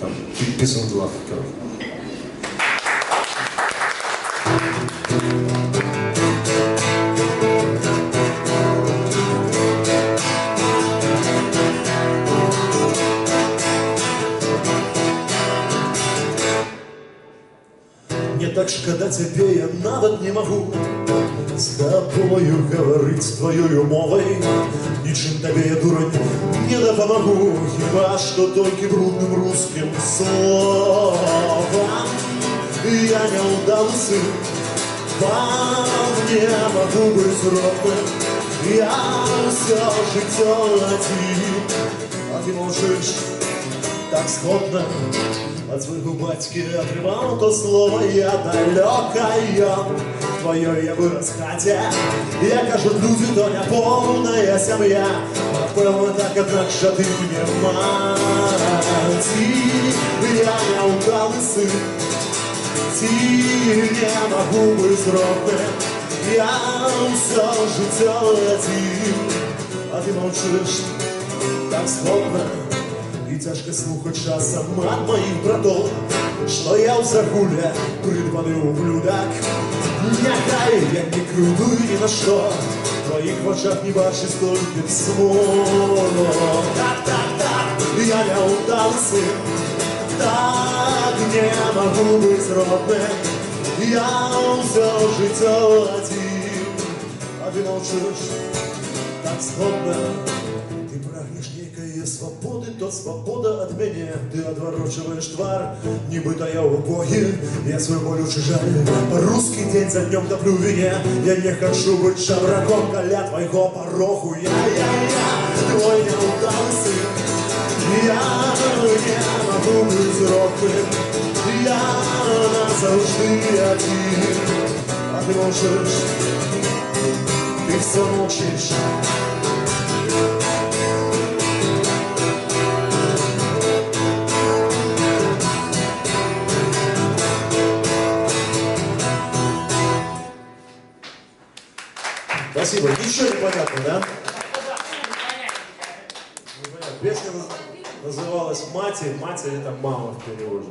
там підписано два коротше. Мне так шкода тебе, я нават не могу З тобою говорить твоєю мовою Нічим тебе я дурень не допомогу Хіба що тільки брудним русским словом Я не удалый сын Вам не могу быть ровным Я все життя один А ти мовчиш так сходно От своего батьки отрывал то слово Я далекая Твое я вырос хотя Я кажут люди, не полная семья Напевно так, однак же ты мне мать. Я не удалый сын Ти не могу быть ровным. Я все життя один. А ти мовчиш так сходно І тяжко слухать часом от моїх братов, що я в загуле придбаний ублюдок. Нехай я не крутую ні на що, в твоїх очах не бачу стільки свого. Так, так, так, я не удав син, так не могу быть ровным. Я все життя один, а ти мовчиш так сходно. Ты прагнешь некой свободы, то свобода от меня. Ты отворачиваешь тварь, небытая убоги Я свою боль чужая, русский день за днем топлю в вине. Я не хочу быть шабраком, коля твоего пороху. Я, я, я, твой неудалый сын Я не могу быть ровным Я назавжди один. А ты молчишь, ты все молчишь Спасибо. Ничего не понятно, да? Песня наз- называлась «Мать», и «Мать» это «мама» в переводе.